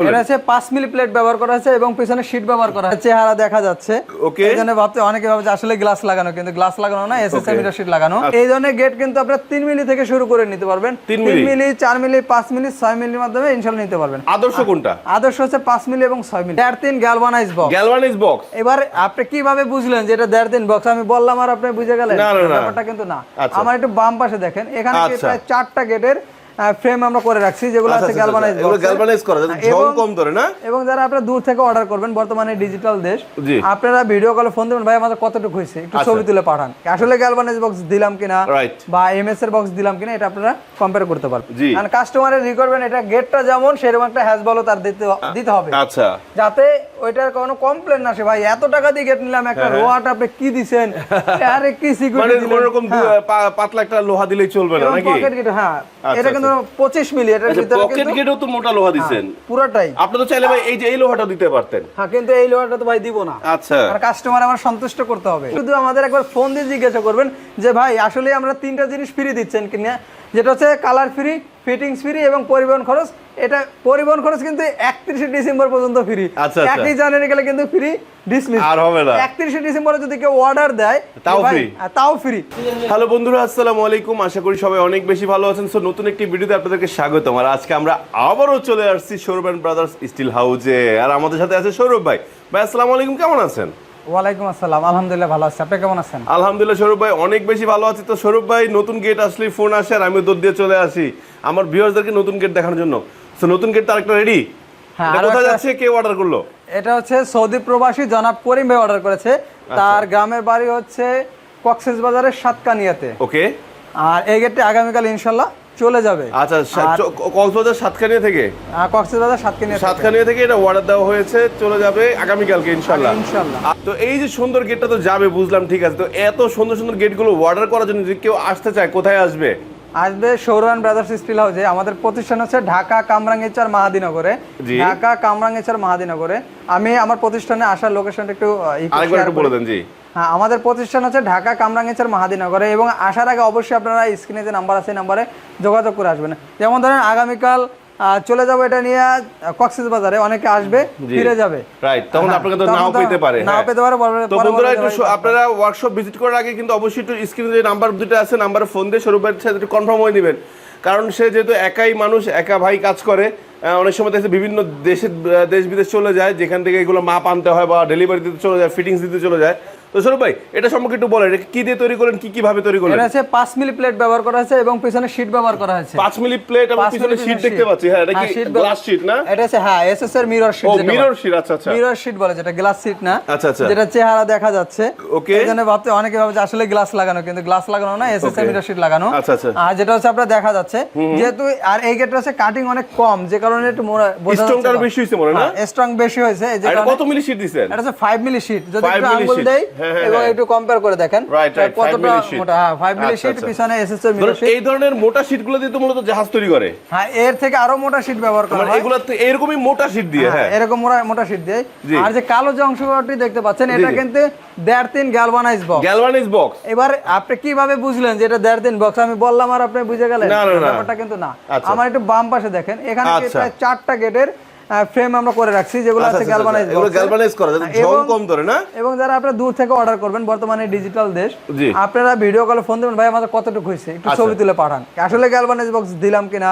এটা milli plate ব্যবহার করা হয়েছে এবং পিছনে শীট ব্যবহার করা চেহারা দেখা যাচ্ছে। ভাবতে অনেকে ভাবে আসলে গ্লাস লাগানো কিন্তু গ্লাস লাগানো না এসএসএম মিটার শীট লাগানো। আচ্ছা। এই ধরনের গেট কিন্তু আপনারা তিন মিলি থেকে শুরু করে নিতে পারবেন। তিন মিলি? মিলি মিলি পাঁচ মিলি ছয় মিলির মাধ্যমে নিতে পারবেন। আদর্শ কোনটা? আদর্শ হচ্ছে মিলি এবং মিলি। দেড় তিন গ্যালভানাইজ বক্স এবার আপনি কীভাবে বুঝলেন যে এটা দেড় তিন বক্স আমি বললাম আর আপনি বুঝে গেলেন। ব্যাপারটা কিন্তু না। আচ্ছা। আমার একটু বাম পাশে দেখেন। এখানে আচ্ছা। প্রায় চারটা গেটের ফ্রেম আমরা করে রাখছি যেগুলো আছে গ্যালভানাইজ আচ্ছা, এগুলো গ্যালভানাইজ করা যাতে ঝং কম ধরে না? এবং যারা আপনারা দূর থেকে অর্ডার করবেন বর্তমানে ডিজিটাল দেশ আপনারা ভিডিও কলে ফোন দেবেন ভাই আমাদের কতটুকু হয়েছে? একটু আচ্ছা। ছবি তুলে পাঠান। আসলে গ্যালভানাইজ বক্স দিলাম কিনা বা এমএস এর বক্স দিলাম কিনা এটা আপনারা কম্পেয়ার করতে পারবেন। জি। কারণ কাস্টমারের রিকোয়ারমেন্ট এটা গেটটা যেমন সেরকম একটা হ্যাজ বলো তার দিতে দিতে হবে। আচ্ছা। যাতে ওইটার কোনো কমপ্লেন না আসে। ভাই এত টাকা দিয়ে গেট নিলাম একটা রোয়াট আপনি কি দিছেন? আরে কি মানে সিকিউরিটি কোন রকম পাতলা একটা লোহা দিলেই চলবে না নাকি? পকেট গেট হ্যাঁ। আচ্ছা, এটা কিন্তু পঁচিশ মিলি এটার ভিতরে পকেট গেটও তো মোটা লোহা দিবেন পুরোটাই। আপনি তো চাইলে ভাই এই যে এই লোহাটা দিতে পারতেন। হ্যাঁ কিন্তু এই লোহাটা তো ভাই দিব না। আচ্ছা। আর কাস্টমার আমার সন্তুষ্ট করতে হবে। শুধু আমাদের একবার ফোন দিয়ে জিজ্ঞাসা করবেন যে ভাই আসলে আমরা তিনটা জিনিস ফ্রি দিচ্ছেন কিনা? যেটা হচ্ছে কালার ফ্রি ফিটিংস ফ্রি এবং পরিবহন খরচ। এটা পরিবহন খরচ কিন্তু একত্রিশে ডিসেম্বর পর্যন্ত ফ্রি আচ্ছা, আচ্ছা। একই জানুয়ারি গেলে কিন্তু ফ্রি ডিসমিস আর হবে না। একত্রিশে ডিসেম্বরে যদি কেউ অর্ডার দেয় তাও ফ্রি হ্যালো বন্ধুরা আসসালামু আলাইকুম। আশা করি সবাই অনেক বেশি ভালো আছেন। সো নতুন একটি ভিডিওতে আপনাদেরকে স্বাগতম। আর আজকে আমরা আবারও চলে আসছি সৌরভ ব্রাদার্স স্টিল হাউজে আর আমাদের সাথে আছে সৌরভ ভাই। ভাই আসসালামু আলাইকুম। কেমন আছেন? ওয়ালাইকুম আসসালাম আলহামদুলিল্লাহ ভালো আছি। আপনি কেমন আছেন? আলহামদুলিল্লাহ সৌরভ ভাই অনেক বেশি ভালো আছি। তো সৌরভ ভাই নতুন গেট আসলেই ফোন আসে আর আমি দৌড় দিয়ে চলে আসি আমার ভিউয়ার্সদেরকে নতুন গেট দেখানোর জন্য। তো নতুন গেট তার একটা রেডি হ্যাঁ, কোথায় যাচ্ছে? কে অর্ডার করল? এটা হচ্ছে সৌদি প্রবাসী জনাব করিম ভাই অর্ডার করেছে। আচ্ছা। তার গ্রামের বাড়ি হচ্ছে কক্সেস বাজারের সাতকানিয়াতে। ওকে আর এই গেটটি আগামীকাল ইনশাল্লাহ চলে যাবে। আচ্ছা কক্সবাজার সাতখানিয়া থেকে? কক্সবাজার সাতখানিয়া সাতকানিয়া সাতখানিয়া থেকে এটা অর্ডার দেওয়া হয়েছে চলে যাবে আগামীকালকে ইনশাল্লাহ ইনশাল্লাহ ইনশাআল্লাহ। তো এই যে সুন্দর গেটটা তো যাবে বুঝলাম ঠিক আছে। তো এত সুন্দর সুন্দর গেটগুলো অর্ডার করার জন্য যদি কেউ আসতে চায় কোথায় আসবে? আসবে সৌরান ব্রাদার্স স্টিল হাউসে আমাদের প্রতিষ্ঠান হচ্ছে ঢাকা কামরাঙ্গেচার মাহাদিনগরে। ঢাকা কামরাঙ্গিচার মাহাদিনগরে। আমি আমার প্রতিষ্ঠানে আসার লোকেশনটা একটু। বলে দেন জি। হ্যাঁ আমাদের প্রতিষ্ঠান হচ্ছে ঢাকা কামরাঙ্গিচার মাহাদিনগরে এবং আসার আগে অবশ্যই আপনারা স্ক্রিনে যে নাম্বার আছে নাম্বারে যোগাযোগ করে আসবেন। যেমন ধরেন আগামীকাল চলে যাব এটা নিয়ে কক্সেস বাজারে অনেকে আসবে ফিরে যাবে। রাইট তখন আপনাকে তো নাও পেতে পারে নাও হ্যাঁ। পেতে পারে তো বন্ধুরা একটু আপনারা ওয়ার্কশপ ভিজিট করার আগে কিন্তু অবশ্যই একটু স্ক্রিনে যে নাম্বার দুটো আছে নাম্বারে ফোন দিয়ে ভাইয়ের সাথে একটু কনফার্ম হয়ে নেবেন। কারণ সে যেহেতু একাই মানুষ একা ভাই কাজ করে অনেক সময় দেখছে বিভিন্ন দেশের দেশ বিদেশ চলে যায় যেখান থেকে এগুলো মাপ আনতে হয় বা ডেলিভারি দিতে চলে যায় ফিটিংস দিতে চলে যায়। তো সৌরভ ভাই এটা সম্পর্কে একটু বলেন এটা কি দিয়ে তৈরি করেন কি কীভাবে তৈরি করলেন? এটা হচ্ছে পাঁচ মিলি প্লেট ব্যবহার করা হয়েছে এবং পিছনে শীট ব্যবহার করা হয়েছে। পাঁচ মিলি প্লেট এবং পিছনে শীট দেখতে পাচ্ছি হ্যাঁ এটা হ্যাঁ, কি গ্লাস শীট না? এটা হচ্ছে হ্যাঁ এসএস এর মিরর শীট ও মিরর শীট আচ্ছা আচ্ছা। মিরর শীট বলে যেটা গ্লাস শীট না। আচ্ছা, আচ্ছা। যেটা চেহারা দেখা যাচ্ছে. এই জন্য ভাবতে অনেকে ভাবে যে আসলে গ্লাস লাগানো কিন্তু গ্লাস লাগানো না এসএস এর মিরর শীট লাগানো। আচ্ছা, আচ্ছা। আর যেটা হচ্ছে আপনার দেখা যাচ্ছে যেহেতু আর এই গেটটা হচ্ছে কাটিং অনেক কম যে কারণে একটু মোড়া- বোঝা স্ট্রংটা যাচ্ছে বেশি হয়েছে মনে না? হ্যাঁ, স্ট্রং বেশি হয়েছে এই যে কত মিলি শীট দিছেন? এটা হচ্ছে 5 মিলি শীট যদি 5 একটু আঙ্গুল দেই হ্যাঁ, হ্যাঁ, এবং হ্যাঁ। একটু কম্পেয়ার করে দেখেন Right, right, কতটা 5 milli sheet। মোটা হ্যাঁ 5 মিলি আচ্ছা, শীট আচ্ছা। পিছনে শীট এই ধরনের মোটা শীটগুলো দিয়ে তো মূলত জাহাজ তৈরি করে হ্যাঁ এর থেকে আরও মোটা শীট ব্যবহার করা মানে হয় এগুলো তো এরকমই মোটা শীট দিয়ে হ্যাঁ এরকম মোটা শীট দেয়। আর যে কালো যে অংশটি দেখতে পাচ্ছেন এটা কিন্তু দেড় তিন গ্যালভানাইজ বক্স গ্যালভানিজ বক্স এবার আপনি কীভাবে বুঝলেন যে এটা দেড় তিন বক্স আমি বললাম আর আপনি বুঝে গেলেন না, না, না। ব্যাপারটা কিন্তু না আচ্ছা। আমার একটু বাম পাশে দেখেন এখানে। প্রায় চারটা গেটের ফ্রেম আমরা করে রাখছি যেগুলো আছে গ্যালভানাইজ এগুলো গ্যালভানাইজ করা যাতে ঝং কম ধরে না? এবং যারা আপনারা দূর থেকে অর্ডার করবেন বর্তমানে ডিজিটাল দেশ আপনারা ভিডিও কলে ফোন দেবেন ভাই আমাদের কতটুকু হয়েছে? একটু আচ্ছা। ছবি তুলে পাঠান। আসলে গ্যালভানাইজ বক্স দিলাম কিনা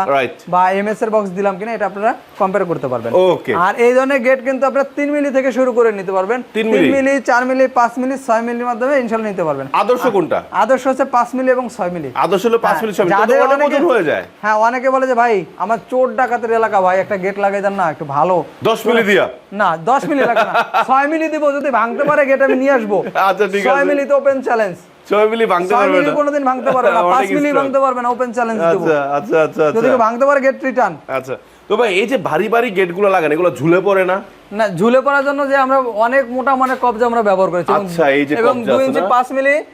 বা এমএস এর বক্স দিলাম কিনা এটা আপনারা কম্পেয়ার করতে পারবেন। ওকে আর এই ধরনের গেট কিন্তু আপনারা তিন মিলি থেকে শুরু করে নিতে পারবেন। তিন মিলি? মিলি চার মিলি পাঁচ মিলি ছয় মিলির মাধ্যমে ইনশাল্লাহ নিতে পারবেন। আদর্শ কোনটা? আদর্শ হচ্ছে পাঁচ মিলি এবং ছয় মিলি। আদর্শ হলো পাঁচ মিনিট সময় যাদের অনেক অনেকে- ওজন হয়ে যায়। হ্যাঁ অনেকে বলে যে ভাই আমার চোর ডাকাতের এলাকা ভাই একটা গেট লাগাই দেন না একটু ভালো। দশ মিলি দিয়া? না দশ মিলি লাগে না। ছয় মিলি দিব যদি ভাঙতে পারে গেট আমি নিয়ে আসব। আচ্ছা, ঠিক আছে। মিলিতে ওপেন চ্যালেঞ্জ ছয় মিলি ভাঙতে পারবে মিলি না। কোনোদিন ভাঙতে পারবে না। পাঁচ মিলি ভাঙতে পারবে না ওপেন চ্যালেঞ্জ দিব। আচ্ছা আচ্ছা আচ্ছা যদি ভাঙতে পারে গেট রিটার্ন আচ্ছা। তো ভাই এই যে ভারী ভারী গেটগুলো লাগান এগুলো ঝুলে পড়ে না? না ঝুলে পড়ার জন্য যে আমরা অনেক মোটা মানে কবজা আমরা ব্যবহার করেছি। এবং- আচ্ছা, এই যে এবং কবজা দুই আছে ইঞ্চি না? পাঁচ মিলি আহ,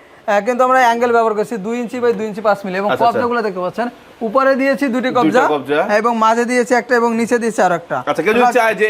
কিন্তু আমরা অ্যাঙ্গেল ব্যবহার করছি দুই ইঞ্চি বাই দুই ইঞ্চি পাঁচ মিলি এবং কবজা গুলো কবজাগুলো দেখতে পাচ্ছেন। উপরে দিয়েছি দুটি কবজা এবং মাঝে দিয়েছি একটা এবং নিচে দিয়েছি আর একটা আচ্ছা কেউ চায় যে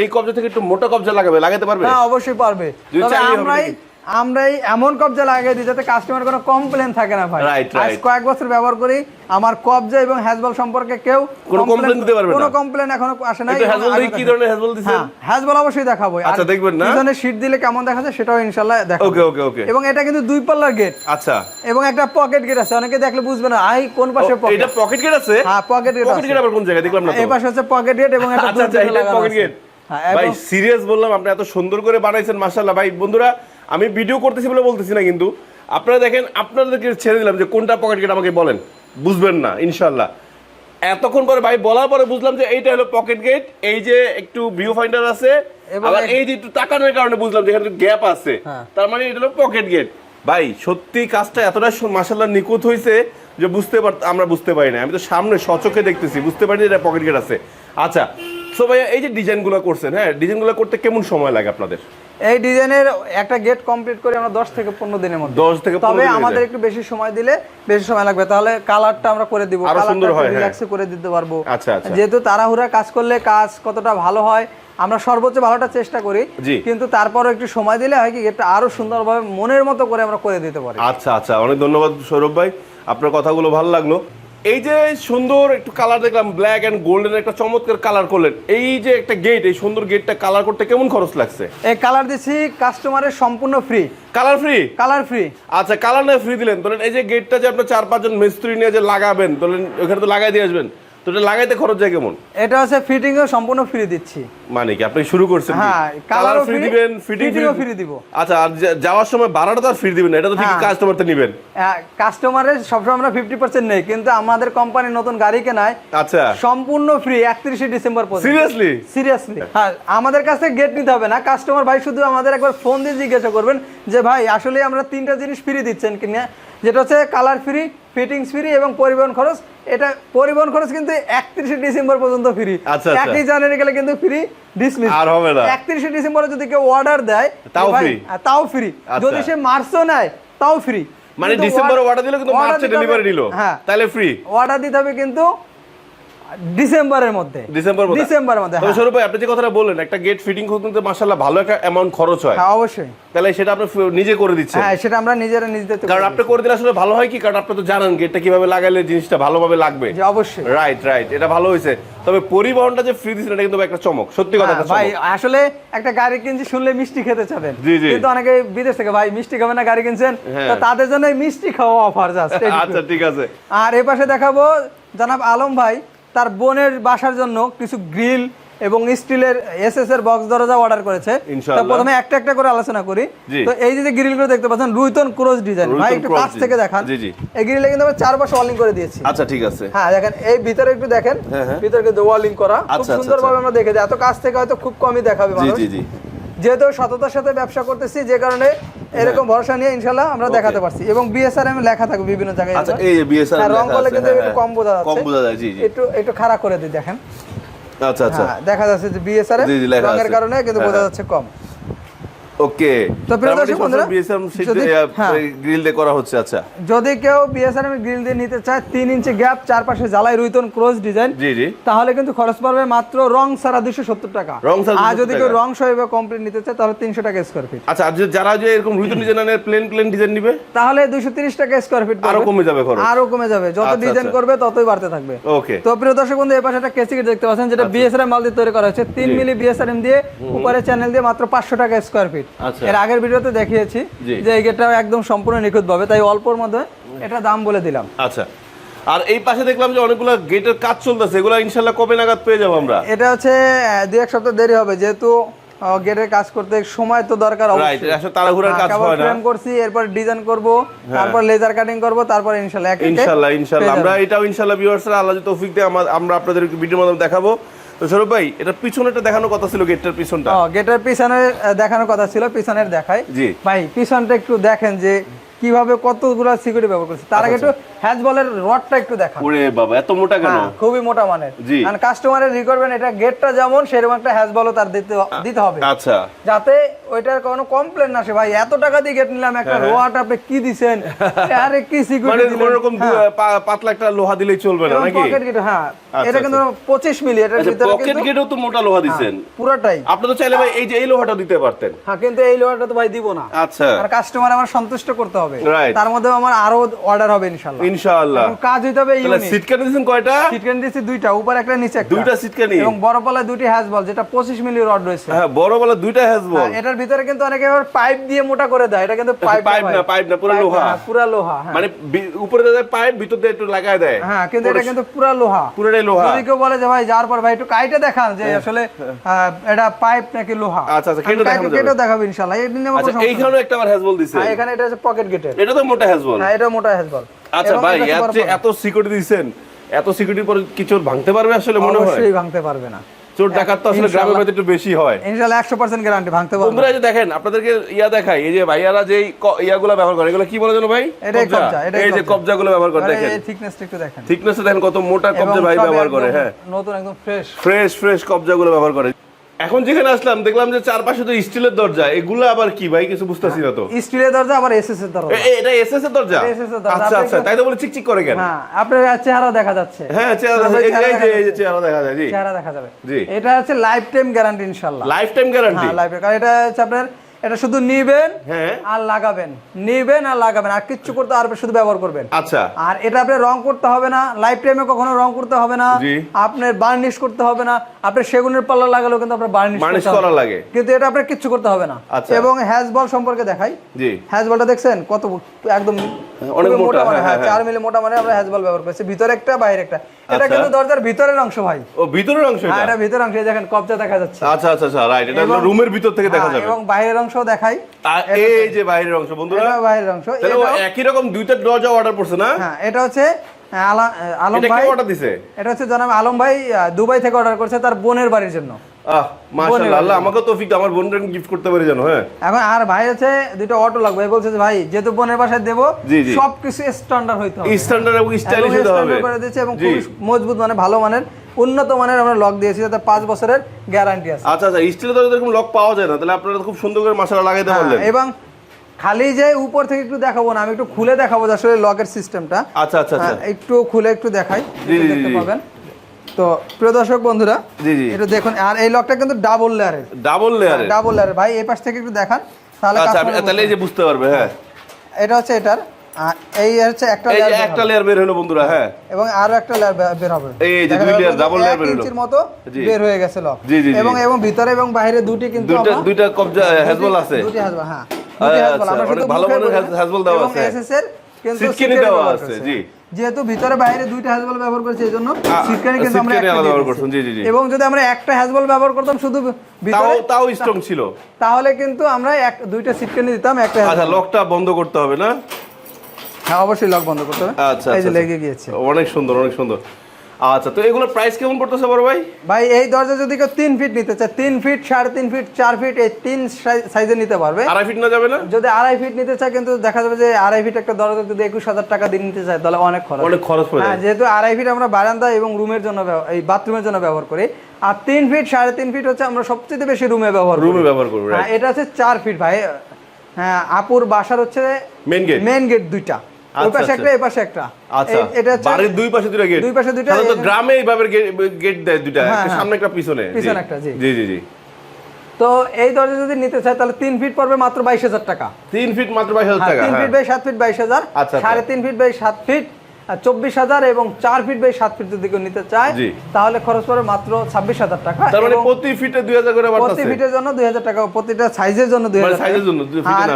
এই কবজা থেকে একটু মোটা কবজা লাগাবে লাগাতে পারবে? হ্যাঁ অবশ্যই পারবে। তবে আমরাই নাকি? আমরাই এমন কবজা লাগিয়ে দিই যাতে কাস্টমার কোনো কমপ্লেন থাকে না ভাই। আজ কয়েক বছর ব্যবহার করি আমার কবজা এবং হ্যাজবল সম্পর্কে কেউ কোনো complaint দিতে পারবে কোনো কমপ্লেন এখনও আসে নাই। দেখি কি ধরনের হ্যাজল দিছেন? হ্যাঁ হ্যাজবল অবশ্যই দেখাবো। আচ্ছা, দেখবেন না? পিছনে শীট দিলে কেমন দেখা যায় সেটাও ইনশাআল্লাহ দেখাবো। ওকে ওকে ওকে এবং এটা কিন্তু দুই পাল্লার গেট আচ্ছা। এবং একটা পকেট গেট আছে অনেকে দেখলে বুঝবে না আই কোন পাশে পকেট এটা পকেট গেট আছে? হ্যাঁ পকেট গেট পকেট গেট আবার কোন জায়গায়? দেখলাম না এই পাশে হচ্ছে পকেট গেট এবং একটা আচ্ছা আচ্ছা এটা পকেট গেট ভাই এবং সিরিয়াস বললাম আপনি এত সুন্দর করে বানাইছেন মাশাআল্লাহ। ভাই বন্ধুরা আমি ভিডিও করতেছি বলে বলতেছি না কিন্তু আপনারা দেখেন আপনাদেরকে ছেড়ে দিলাম যে কোনটা পকেট গেট আমাকে বলেন। বুঝবেন না ইনশাআল্লাহ। এতক্ষণ পরে ভাই বলার পরে বুঝলাম যে এইটা হলো পকেট গেট এই যে একটু ভিউ ফাইন্ডার আছে আবার এই- যে একটু তাকানোর কারণে বুঝলাম যে এখানে গ্যাপ আছে। হ্যাঁ। তার মানে এটা হলো পকেট গেট ভাই সত্যি কাজটা এতটা মাসাল্লাহ নিখুঁত হয়েছে যে বুঝতে পার আমরা বুঝতে পারি না। আমি তো সামনে সচক্ষে দেখতেছি বুঝতে পারি এটা পকেট গেট আছে। আচ্ছা সো ভাইয়া এই যে ডিজাইনগুলো করছেন হ্যাঁ ডিজাইনগুলো করতে কেমন সময় লাগে আপনাদের? এই ডিজাইনের একটা গেট কমপ্লিট করে আমরা 10 থেকে 15 দিনের মধ্যে। 10 থেকে 15 তবে আমাদের একটু বেশি সময় দিলে বেশি সময় লাগবে। তাহলে কালারটা আমরা করে দিব আরও সুন্দর হ্যাঁ। রিল্যাক্সে করে দিতে পারব। আচ্ছা, আচ্ছা। যেহেতু তাড়াহুড়া কাজ করলে কাজ কতটা ভালো হয় আমরা সর্বোচ্চ ভালোটা চেষ্টা করি। কিন্তু তারপরও একটু সময় দিলে হয় কি গেটটা আরও সুন্দরভাবে মনের মতো করে আমরা করে দিতে পারি। আচ্ছা আচ্ছা। অনেক ধন্যবাদ সৌরভ ভাই। আপনার কথাগুলো ভালো লাগল। এই যে সুন্দর একটু কালার দেখলাম ব্ল্যাক এন্ড গোল্ডেন একটা চমৎকার কালার করলেন। এই যে একটা গেট এই সুন্দর গেটটা কালার করতে কেমন খরচ লাগছে? এই কালার দিছি কাস্টমারের সম্পূর্ণ free colour free colour free আচ্ছা কালার না ফ্রি দিলেন। ধরেন এই যে গেটটা যে আপনার চার পাঁচজন মিস্ত্রি নিয়ে যে লাগাবেন ধরেন ওখানে তো লাগাই দিয়ে আসবেন। তো এটা লাগাইতে খরচ যায় কেমন? এটা হচ্ছে ফিটিংও সম্পূর্ণ ফ্রি দিচ্ছি। মানে কি? আপনি শুরু করছেন হ্যাঁ, কালার ফ্রি দিবেন ফিটিং ও দিব। আচ্ছা আর যাওয়ার সময় ভাড়াটা তো আর ফ্রি দিবেন এটা তো ঠিক হ্যাঁ। কাস্টমার তো নিবেন। কাস্টমারের সবসময় আমরা ফিফটি পার্সেন্ট নেই কিন্তু আমাদের কোম্পানির নতুন গাড়ি কেনায় আচ্ছা। সম্পূর্ণ ফ্রি একত্রিশে ডিসেম্বর পর্যন্ত। সিরিয়াসলি সিরিয়াসলি হ্যাঁ আমাদের কাছে গেট নিতে হবে না। কাস্টমার ভাই শুধু আমাদের একবার ফোন দিয়ে জিজ্ঞাসা করবেন যে ভাই আসলে আমরা তিনটা জিনিস ফ্রি দিচ্ছেন কিনা? যেটা হচ্ছে কালার ফ্রি ফিটিংস ফ্রি এবং পরিবহন খরচ এটা পরিবহন খরচ কিন্তু একত্রিশে ডিসেম্বর পর্যন্ত ফ্রি আচ্ছা, আচ্ছা। একই জানুয়ারি গেলে কিন্তু ফ্রি ডিসমিস আর হবে না। একত্রিশে ডিসেম্বরে যদি কেউ অর্ডার দেয় তাও ফ্রি হ্যাঁ, তাও ফ্রি আচ্ছা। যদি সে মার্চও নেয় তাও ফ্রি মানে ডিসেম্বর অর্ডার দিলে কিন্তু মার্চে ডেলিভারি দিলো হ্যাঁ। তাহলে ফ্রি অর্ডার দিতে হবে কিন্তু ডিসেম্বরের মধ্যে। ডিসেম্বর ডিসেম্বরের মধ্যে তবে হ্যাঁ। আপনি যে কথাটা বললেন একটা গেট ফিটিং করতে মাশাআল্লাহ ভালো একটা অ্যামাউন্ট খরচ হয়। হ্যাঁ অবশ্যই। তাহলে সেটা আপনি নিজে করে দিচ্ছেন। হ্যাঁ সেটা আমরা নিজেরা নিজেদের কারণ আপনি করে দিলে আসলে ভালো হয় কি? কারণ আপনি তো জানেন গেটটা কীভাবে লাগাইলে জিনিসটা ভালোভাবে লাগবে। জি অবশ্যই। রাইট রাইট এটা ভালো হয়েছে। তবে পরিবহনটা যে ফ্রি দিচ্ছেন এটা কিন্তু একটা চমক। সত্যি কথা হ্যাঁ, ভাই আসলে একটা গাড়ি কিনছি শুনলে মিষ্টি খেতে চাবেন। জি, জি। কিন্তু অনেকে বিদেশ থেকে ভাই মিষ্টি খাবে না গাড়ি কিনছেন? হ্যাঁ। তো তাদের জন্য মিষ্টি খাওয়া অফার আচ্ছা ঠিক আছে। আর এ পাশে দেখাবো জানাব আলম ভাই তার বোনের বাসার জন্য কিছু গ্রিল এবং স্টিলের এসএস এর বক্স দরজা অর্ডার করেছে। তো প্রথমে একটা একটা করে আলোচনা করি। তো এই যে গ্রিলগুলো দেখতে পাচ্ছেন রুইতন ক্রোজ ডিজাইন ভাই একটু কাছ থেকে। দেখান। এই গ্রিলে কিন্তু আমরা চার পাশে ওয়ালিং করে দিয়েছি। আচ্ছা ঠিক আছে। হ্যাঁ দেখেন এই ভিতরে একটু দেখেন। হ্যাঁ, হ্যাঁ। ভিতরে কিন্তু ওয়ালিং করা। খুব আচ্ছা, আচ্ছা, সুন্দরভাবে আমরা দেখে দিই এত কাছ থেকে হয়তো খুব কমই দেখাবে জি মানুষ। জি জি। যেহেতু সততার সাথে ব্যবসা করতেছি যে কারণে এরকম ভরসা নিয়ে ইনশাল্লাহ আমরা দেখাতে পারছি। এবং বিএসআর আমি লেখা থাকবে বিভিন্ন জায়গায় আচ্ছা এই বিএসআর হ্যাঁ, রং করলে কিন্তু একটু কম বোঝা যাচ্ছে। কম বোঝা যায় জি জি। একটু একটু খারাপ করে দিই দেখেন। আচ্ছা আচ্ছা। হ্যাঁ দেখা যাচ্ছে যে জি, রঙের কারণে কিন্তু হ্যাঁ, বোঝা হ্যাঁ। যাচ্ছে কম। ওকে। তো প্রিয় দর্শক বন্ধুরা, যদি- হ্যাঁ। গ্রিল দিয়ে করা হচ্ছে আচ্ছা। যদি কেউ বিএসআরএম গ্রিল দিয়ে নিতে চায় তিন ইঞ্চি গ্যাপ চারপাশে জ্বালাই রুইতন ক্রস ডিজাইন জি জি। তাহলে কিন্তু খরচ পড়বে মাত্র রং দুশো সত্তর টাকা। রং ছাড়া আর যদি কেউ রং সহ কমপ্লিট নিতে চায় তাহলে তিনশো টাকা স্কোয়ার ফিট আচ্ছা আর যারা যে এরকম রুইতন ডিজাইনের প্লেন প্লেন ডিজাইন নিবে? তাহলে দুইশো তিরিশ টাকা স্কোয়ার ফিট আরও কমে যাবে খরচ। আরও কমে যাবে। যত আচ্ছা, ডিজাইন আচ্ছা। করবে ততই বাড়তে থাকবে। ওকে। তো প্রিয় দর্শক বন্ধু এই পাশে একটা কেসিকেট দেখতে পাচ্ছেন যেটা বিএসআরএম মাল দিয়ে তৈরি করা হয়েছে। তিন মিলি বিএসআরএম দিয়ে উপরে চ্যানেল দিয়ে মাত্র পাঁচশো টাকা স্কোয়ার ফিট আচ্ছা। এর আগের ভিডিওতে দেখিয়েছি যে এই গেটটা একদম সম্পূর্ণ নিখুঁত ভাবে তাই অল্পর মধ্যে এটা দাম বলে দিলাম। আচ্ছা। আর এই পাশে দেখলাম যে অনেকগুলো গেটের কাজ চলতেছে এগুলো ইনশাল্লাহ কবে নাগাদ পেয়ে যাব আমরা? এটা হচ্ছে দুই এক সপ্তাহ দেরি হবে যেহেতু গেটের কাজ করতে সময় তো দরকার তাড়াহুড়ার কাজ হয় না। করছি এরপর ডিজাইন করব তারপর লেজার কাটিং করব তারপর ইনশাআল্লাহ ইনশাল্লাহ ইনশাল্লাহ পেয়ে আমরা এটাও ইনশাল্লাহ ভিউয়ার্সরা আল্লাহ তৌফিক দিয়ে আমরা আপনাদের ভিডিওর মাধ্যমে দেখাবো। তো সৌরভ ভাই এটা পিছনেটা দেখানোর কথা ছিল গেটটার পিছনটা গেটের পিছনে দেখানোর কথা ছিল পিছনের দেখাই জি। ভাই পিছনটা একটু দেখেন যে কীভাবে কতগুলো সিকিউরিটি ব্যবহার করছে? তার আগে একটু হ্যাজ বলের রডটা একটু দেখা ওরে বাবা এত মোটা কেন? হ্যাঁ, খুবই মোটা মানের। কারণ কাস্টমারের রিকোয়ারমেন্ট এটা গেটটা যেমন সেরকম একটা হ্যাজ বলও তার দিতে দিতে হবে। আচ্ছা। যাতে ওইটার কোনো কমপ্লেন না আসে। ভাই এত টাকা দিয়ে গেট নিলাম একটা রোয়াট আপনি কি দিছেন? আরে কি মানে সিকিউরিটি কোন রকম পাতলা একটা লোহা দিলেই চলবে না নাকি? পকেট গেট হ্যাঁ। আচ্ছা, এটা কিন্তু পঁচিশ মিলি এটার আচ্ছা ভিতরে পকেট কিন্তু গেটেও তো মোটা লোহা দিছেন। পুরোটাই। আপনি তো চাইলে ভাই এই যে এই লোহাটা দিতে পারতেন। হ্যাঁ কিন্তু এই লোহাটা তো ভাই দিব না। আচ্ছা। আর কাস্টমার আমার সন্তুষ্ট করতে হবে। Right. তার মধ্যে আমার আরও অর্ডার হবে ইনশাআল্লাহ। ইনশাআল্লাহ। কাজ হইতে হবে ইউনিক সিটকা দিয়েছেন কয়টা? সিটকেন দিয়েছি দুইটা উপর একটা নিচে একটা। দুইটা সিটকানি এবং বড় পাল্লায় দুটি হ্যাজ বল যেটা পঁচিশ মিলি রড রয়েছে। হ্যাঁ বড় বলা দুইটা হ্যাজবল হ্যাঁ, এটার ভিতরে কিন্তু অনেকে আবার পাইপ দিয়ে মোটা করে দেয়। এটা কিন্তু পাইপ পাইপ না পাইপ না পুরো লোহা। পুরা লোহা হ্যাঁ। মানে উপরে দেয় পাইপ ভিতর দিয়ে একটু লাগায় দেয়। হ্যাঁ কিন্তু এটা কিন্তু পুরা লোহা। পুরোটাই লোহা। যদি কেউ বলে যে ভাই যাওয়ার পর ভাই একটু কাইটে দেখান যে আসলে আহ, এটা পাইপ নাকি লোহা? আচ্ছা, আচ্ছা, কেটে দেখাবো ইনশাআল্লাহ। এই নিয়ে আমার আচ্ছা কোনো সমস্যা নেই। এইখানেও একটা আবার হ্যাজ বল দিছে। হ্যাঁ, এখানে এটা হচ্ছে পকেট গেটের এটা তো মোটা হ্যাজবল হ্যাঁ এটা মোটা হ্যাজ বল আচ্ছা ভাই এত সিকিউরিটি এত সিকিউরিটির পর ভাঙতে পারবে আসলে মনে হয়? অবশ্যই ভাঙতে পারবে না। চোর ডাকাত তো আসলে গ্রামের বাড়িতে একটু বেশি হয়। ইনশাআল্লাহ একশো পার্সেন্ট গ্যারান্টি ভাঙতে পারবে এই যে দেখেন আপনাদেরকে ইয়া দেখাই এই যে ভাইয়ারা যে ইয়াগুলো ব্যবহার করে এগুলো কি বলে জানো ভাই? এটাই কবজা। এই যে কবজা। কবজাগুলো ব্যবহার করে দেখেন। এই থিকনেসটা একটু দেখেন। দেখেন কত মোটা কবজা ভাই ব্যবহার করে হ্যাঁ। নতুন একদম ফ্রেশ ফ্রেশ ফ্রেশ কবজাগুলো ব্যবহার করে। এখন যেখানে আসলাম দেখলাম যে চারপাশে তো স্টিলের দরজা। এগুলো আবার কি ভাই? কিছু বুঝতেছি না তো। স্টিলের দরজা আবার এসএস এর দরজা। এটা এসএস এর দরজা। আচ্ছা আচ্ছা তাই তো বলে চিকচিক করে কেন? হ্যাঁ আপনার চেহারা দেখা যাচ্ছে। হ্যাঁ চেহারা এই যে- এই যে যাচ্ছে। চেহারা দেখা যায় জি। চেহারা দেখা যাবে। জি। এটা হচ্ছে লাইফ টাইম গ্যারান্টি ইনশাআল্লাহ। লাইফ টাইম গ্যারান্টি হ্যাঁ লাইফ কারণ এটা হচ্ছে আপনার এটা শুধু নিবেন হ্যাঁ। আর লাগাবেন। নিবেন আর লাগাবেন। আর কিচ্ছু করতে আর শুধু ব্যবহার করবেন। আচ্ছা। আর এটা আপনি রং করতে হবে না লাইফ টাইমে কখনো রং করতে হবে না। আপনার বার্নিশ করতে হবে না আপনি সেগুনের পাল্লা লাগালেও কিন্তু আপনার বার্নিশ বার্নিশ করা লাগে। কিন্তু এটা আপনার কিচ্ছু করতে হবে না। আচ্ছা। এবং হ্যাজ বল সম্পর্কে দেখাই। জি। হ্যাজ বলটা দেখছেন? কত একদম অনেক মোটা, মানে হ্যাঁ, হ্যাঁ হ্যাঁ। চার মিলি মোটা মানে আমরা হ্যাজ বল ব্যবহার করছি। ভিতরে একটা বাইরে একটা। এটা আচ্ছা। কিন্তু দরজার ভিতরের অংশ ভাই। ও ভিতরের অংশ হ্যাঁ এটা এটা ভিতরের অংশ দেখেন কবজা দেখা যাচ্ছে। আচ্ছা আচ্ছা আচ্ছা রাইট এটা রুমের ভিতর থেকে দেখা হ্যাঁ, যাবে। এবং বাইরের অংশ দেখাই। এই যে বাইরের অংশ বন্ধুরা এটা বাইরের অংশ। একই রকম দুইটা দরজা অর্ডার করছে না? হ্যাঁ এটা হচ্ছে আলম ভাই অর্ডার দিছে? এটা হচ্ছে জনাব আলম ভাই দুবাই থেকে অর্ডার করছে তার বোনের বাড়ির জন্য। আহ মাশাআল্লাহ আল্লাহ আমাকে তৌফিক আমার বোনকে গিফট করতে পারি জানো হ্যাঁ। এখন আর ভাই আছে দুটো অটো লাগবে বলছে যে ভাই যেহেতু বোনের বাসায় দেবো জি, জি। সবকিছু স্ট্যান্ডার্ড হইতে হবে। স্ট্যান্ডার্ড এবং স্টাইলিশ হতে হবে। করে দিয়েছে এবং জি। মজবুত মানে ভালো মানের উন্নত মানের আমরা লক দিয়েছি যাতে পাঁচ বছরের গ্যারান্টি আছে। আচ্ছা আচ্ছা দরজা এরকম লক পাওয়া যায় না তাহলে আপনারা খুব সুন্দর করে মশলা লাগাইতে পারলেন। হ্যাঁ, এবং খালি যে উপর থেকে একটু দেখাবো না আমি একটু খুলে দেখাবো আসলে লকের সিস্টেমটা। আচ্ছা আচ্ছা আচ্ছা। একটু খুলে একটু দেখাই দেখতে পাবেন। তো প্রিয় দর্শক বন্ধুরা একটু দেখুন আর এই লকটা কিন্তু ডাবল লেয়ারের ডাবল লেয়ারে ডাবল লেয়ারের ভাই এই পাশ থেকে একটু দেখান তাহলে আচ্ছা তাহলে এই যে বুঝতে পারবে হ্যাঁ। এটা হচ্ছে এটার আর এই হচ্ছে একটা লেয়ার একটা লেয়ার বের হলো বন্ধুরা হ্যাঁ। এবং আরও একটা লেয়ার বের হবে। এই যে দুই double layer এক বের হলো। ইঞ্চির মতো বের হয়ে গেছে লক জি, জি। এবং এবং ভিতরে এবং বাইরে দুটি কিন্তু আমরা- দুইটা কবজা হ্যাজবল আছে। দুটি হ্যাজবল হ্যাঁ। দুটি আচ্ছা, হ্যাজবল আমরা অনেক ভালো মানের বলি না, হ্যাজ- হ্যাজবল দেওয়া আছে। SS এর কিন্তু সিটকানি সিটকানি দেওয়া আছে, জি। যেহেতু ভিতরে বাইরে দুইটা হ্যাজবল ব্যবহার করেছে এই জন্য সিটকানি কিন্তু আমরা একটা ব্যবহার। জি, জি। এবং যদি আমরা একটা হ্যাজবল ব্যবহার করতাম শুধু ভিতরে তাও স্ট্রং ছিল তাহলে কিন্তু আমরা এক দুইটা সিটকানি দিতাম একটা আচ্ছা লকটা বন্ধ করতে হবে না হ্যাঁ অবশ্যই লক বন্ধ করতে হবে আচ্ছা এই যে আচ্ছা, লেগে গিয়েছে অনেক সুন্দর অনেক সুন্দর আচ্ছা তো এগুলোর প্রাইস কেমন পড়তেছে বড় ভাই? ভাই এই দরজা যদি কেউ তিন ফিট নিতে চায় তিন ফিট সাড়ে তিন ফিট চার ফিট এই তিন সাইজে নিতে পারবে। আড়াই ফিট না যাবে না? যদি আড়াই ফিট নিতে চায় কিন্তু দেখা যাবে যে আড়াই ফিট একটা দরজা যদি একুশ হাজার টাকা দিয়ে নিতে চায় তাহলে অনেক খরচ। অনেক খরচ পড়ে হ্যাঁ যেহেতু আড়াই ফিট আমরা বারান্দা এবং রুমের জন্য এই বাথরুমের জন্য ব্যবহার করি। আর তিন ফিট সাড়ে তিন ফিট হচ্ছে আমরা সবচেয়ে বেশি রুমে ব্যবহার করি। রুমে ব্যবহার করবে হ্যাঁ এটা হচ্ছে চার ফিট ভাই। হ্যাঁ আপুর বাসার হচ্ছে মেন গেট মেন গেট দুইটা। ওই আচ্ছা, পাশে আচ্ছা। একটা এই পাশে একটা আচ্ছা এটা বাড়ির দুই পাশে দুটো গেট দুই পাশে দুটো এই- গ্রামে এইভাবে গেট দেয় দুইটা হ্যাঁ, হ্যাঁ। সামনে একটা পিছনে পিছনে একটা, জি। জি জি তো এই দরজা যদি নিতে চায় তাহলে তিন ফিট পড়বে মাত্র বাইশ হাজার টাকা তিন ফিট মাত্র বাইশ হাজার হ্যাঁ, টাকা তিন ফিট বাই সাত ফিট বাইশ হাজার আচ্ছা। সাড়ে তিন ফিট বাই সাত ফিট চব্বিশ হাজার এবং চার ফিট বাই সাত ফিট যদি কেউ নিতে চায়। তাহলে খরচ পড়বে মাত্র ছাব্বিশ হাজার টাকা মানে প্রতি ফিটে দুই হাজার করে প্রতি ফিটের জন্য দুই হাজার টাকা প্রতিটা সাইজের জন্য দুই মানে হাজার সাইজের জন্য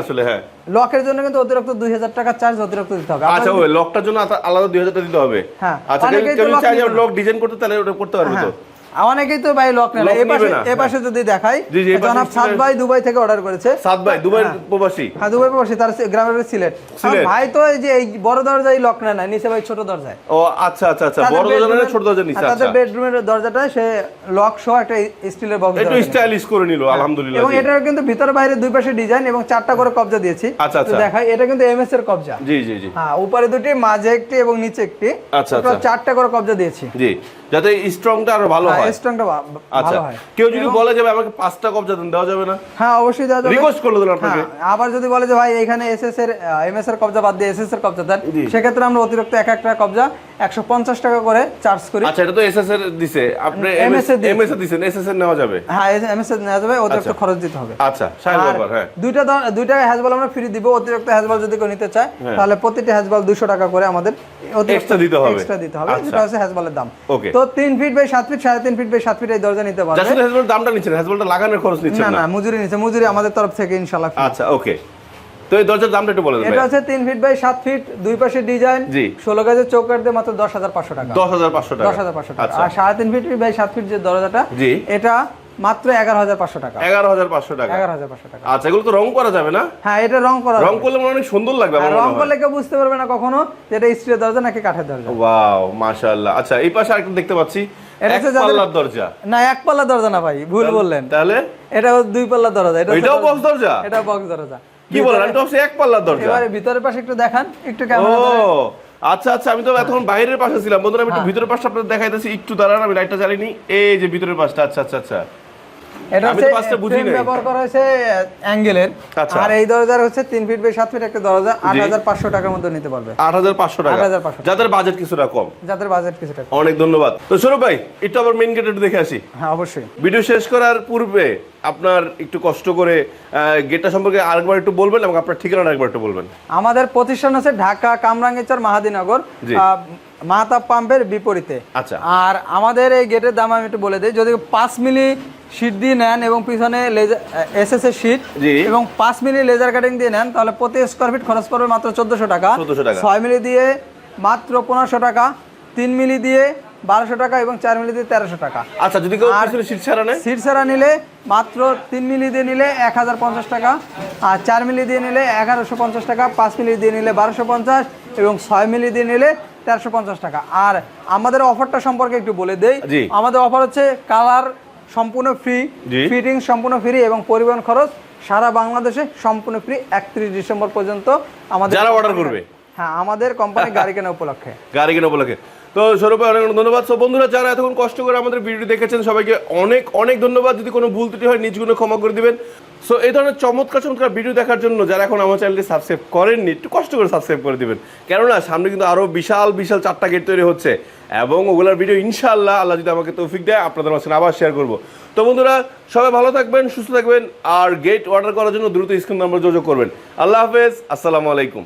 আসলে হ্যাঁ। লকের জন্য কিন্তু অতিরিক্ত দুই হাজার টাকা চার্জ অতিরিক্ত দিতে হবে। আচ্ছা ওই লকটার জন্য আলাদা দুই হাজার টাকা দিতে হবে। হ্যাঁ, আচ্ছা কেউ। লক ডিজাইন করতে তাহলে ওটা করতে পারবে তো? হ্যাঁ। অনেকেই তো ভাই লক নেয় এই পাশে যদি দেখাই জনাব সাত ভাই দুবাই থেকে অর্ডার করেছে। সাত ভাই দুবাই প্রবাসী। হ্যাঁ দুবাই প্রবাসী তার গ্রামের বাড়ি সিলেট। ভাই তো এই যে এই বড় দরজায় লক নেয় না নিচে ভাই ছোট দরজায়। ও আচ্ছা আচ্ছা আচ্ছা বড় দরজা না ছোট দরজা নিচে হ্যাঁ, আচ্ছা। বেডরুমের দরজাটা সে লক সহ একটা স্টিলের বক্স একটু স্টাইলিশ করে নিল আলহামদুলিল্লাহ এবং। এটার কিন্তু ভিতরে বাইরে দুই পাশে ডিজাইন এবং চারটা করে কবজা দিয়েছি। আচ্ছা, আচ্ছা। দেখাই এটা কিন্তু এমএস এর কবজা। জি জি জি। হ্যাঁ উপরে দুটি মাঝে একটি এবং নিচে একটি। আচ্ছা, আচ্ছা। চারটা করে কবজা দিয়েছি। জি। যাতে স্ট্রংটা আরও ভালো হয় স্ট্রংটা আচ্ছা ভালো হয়। কেউ যদি বলে যাবে আমাকে পাঁচটা কপ যাতে দেওয়া যাবে না? হ্যাঁ অবশ্যই দেওয়া যাবে। রিকোয়েস্ট করল দিলাম আপনাকে। হ্যাঁ, আবার যদি বলে যে ভাই এখানে এসএস এর এমএস এর কবজা বাদ দিয়ে এসএস এর কবজা দেন সেক্ষেত্রে আমরা অতিরিক্ত এক একটা কবজা একশো পঞ্চাশ টাকা করে চার্জ করি। আচ্ছা এটা তো এসএস এর দিছে। আপনি MS এর। এমএস এর দিছেন এসএস এর নেওয়া যাবে? হ্যাঁ এমএস এর নেওয়া যাবে অতিরিক্ত খরচ দিতে হবে। আচ্ছা সাহেব ব্যাপার হ্যাঁ। দুইটা দুইটা হ্যাজবল আমরা ফ্রি দিব অতিরিক্ত হ্যাজবল যদি কেউ নিতে চায় হ্যাঁ। তাহলে প্রতিটি হ্যাজবল দুশো টাকা করে আমাদের Extra দিতে হবে। এক্সট্রা দিতে হবে। আচ্ছা। যেটা হচ্ছে হ্যাজবলের দাম. তো তিন ফিট বাই সাত ফিট সাড়ে তিন ফিট বাই সাত ফিট এই দরজা নিতে পারবে। জাস্ট হ্যাজবল দামটা হ্যাজবলটা লাগানোর খরচ না না মজুরি নিচ্ছে মজুরি আমাদের তরফ থেকে ইনশাল্লাহ আচ্ছা ওকে তো এই দরজার দামটা একটু বলে এটা হচ্ছে তিন ফিট বাই সাত ফিট দুই পাশে ডিজাইন জি। ষোলো গাজের চৌকাট দিয়ে মাত্র দশ হাজার পাঁচশো টাকা। দশ হাজার পাঁচশো টাকা। দশ হাজার পাঁচশো টাকা। আচ্ছা। আর ফিট বাই সাত ফিট যে দরজাটা এটা মাত্র এগারো হাজার পাঁচশো টাকা। এগারো হাজার পাঁচশো টাকা। এগারো হাজার পাঁচশো টাকা। আচ্ছা এগুলো তো রং করা যাবে না? হ্যাঁ এটা রং করা রং করলে মনে অনেক সুন্দর লাগবে আমার রং করলে কেউ বুঝতে পারবে না কখনো যে এটা স্টিলের দরজা নাকি কাঠের দরজা। ওয়াও মাশাআল্লাহ। আচ্ছা এই পাশে আরেকটা দেখতে পাচ্ছি। এটা পাল্লার দরজা। না এক পাল্লা দরজা না ভাই ভুল বললেন। তাহলে? এটা দুই পাল্লা দরজা এটা ওইটাও box দরজা? এটা বক্স দরজা। কি বলেন? আমি তো এক পাল্লার দরজা। এবারে ভিতরের পাশে একটু দেখান একটু ও ক্যামেরা আচ্ছা আচ্ছা আমি তো এতক্ষণ বাইরের পাশে ছিলাম। বন্ধুরা আমি একটু হ্যাঁ। ভিতরের পাশটা আপনাদের দেখাইতেছি একটু দাঁড়ান আমি লাইটটা জ্বালিনি এই যে ভিতরের পাশটা আচ্ছা আচ্ছা আচ্ছা। এটা হচ্ছে পাঁচটা বুঝি frame নাই। ব্যবহার করা হয়েছে অ্যাঙ্গেলের। আচ্ছা। আর এই দরজার হচ্ছে তিন ফিট বাই সাত ফিট একটা দরজা আট হাজার পাঁচশো টাকার মধ্যে নিতে পারবে। আট হাজার পাঁচশো টাকা। 8,500 যাদের বাজেট কিছুটা কম। যাদের বাজেট কিছুটা কম। অনেক ধন্যবাদ। তো সৌরভ ভাই একটু আবার মেইন গেট একটু দেখে আসি। হ্যাঁ অবশ্যই। ভিডিও শেষ করার পূর্বে আপনার একটু কষ্ট করে গেটটা সম্পর্কে আরেকবার একটু বলবেন এবং আপনার ঠিকানাটা একবার একটু বলবেন। আমাদের প্রতিষ্ঠান হচ্ছে ঢাকা কামরাঙ্গীরচর মাহাদিনগর। মাহতাব পাম্পের বিপরীতে। আচ্ছা। আর আমাদের এই গেটের দাম আমি একটু বলে দিই যদি পাঁচ মিলি শীট দিয়ে নেন এবং পিছনে লেজার এস এস এর শীট এবং পাঁচ মিলি লেজার কাটিং দিয়ে নেন তাহলে প্রতি স্কোয়ার ফিট খরচ পড়বে মাত্র চোদ্দশো টাকা। ছয় মিলি দিয়ে মাত্র পনেরোশো টাকা তিন মিলি দিয়ে বারোশো টাকা এবং চার মিলি দিয়ে তেরোশো টাকা। আচ্ছা যদি কেউ আর- সিট ছাড়া নেয়? সিট ছাড়া নিলে মাত্র তিন মিলি দিয়ে নিলে এক হাজার পঞ্চাশ টাকা আর চার মিলি দিয়ে নিলে এগারোশো পঞ্চাশ টাকা পাঁচ মিলি দিয়ে নিলে বারোশো পঞ্চাশ এবং ছয় মিলি দিয়ে নিলে তেরোশো পঞ্চাশ টাকা। আর আমাদের অফারটা সম্পর্কে একটু বলে দেই। আমাদের অফার হচ্ছে কালার সম্পূর্ণ ফ্রি ফিটিং সম্পূর্ণ ফ্রি এবং পরিবহন খরচ সারা বাংলাদেশে সম্পূর্ণ ফ্রি একত্রিশ ডিসেম্বর পর্যন্ত আমাদের যারা অর্ডার করবে। হ্যাঁ আমাদের কোম্পানি গাড়ি কেনা উপলক্ষে। গাড়ি কেনা উপলক্ষে। তো সৌরভ অনেক অনেক ধন্যবাদ। সো বন্ধুরা, যারা এতক্ষণ কষ্ট করে আমাদের ভিডিও দেখেছেন, সবাইকে অনেক অনেক ধন্যবাদ। যদি কোনো ভুল ত্রুটি হয় নিজগুলো ক্ষমা করে দিবেন। সো এই ধরনের চমৎকার চমৎকার ভিডিও দেখার জন্য যারা এখন আমার চ্যানেলটি সাবস্ক্রাইব করেননি, একটু কষ্ট করে সাবস্ক্রাইব করে দিবেন। কেননা, সামনে কিন্তু আরও বিশাল বিশাল চারটা গেট তৈরি হচ্ছে এবং ওগুলোর ভিডিও ইনশাআল্লাহ আল্লাহ যদি আমাকে তৌফিক দেয়, আপনাদের মাঝখানে আবার শেয়ার করব। তো বন্ধুরা, সবাই ভালো থাকবেন, সুস্থ থাকবেন, আর গেট অর্ডার করার জন্য দ্রুত স্ক্রিন নাম্বার যোগাযোগ করবেন। আল্লাহ হাফেজ, আসসালামু আলাইকুম।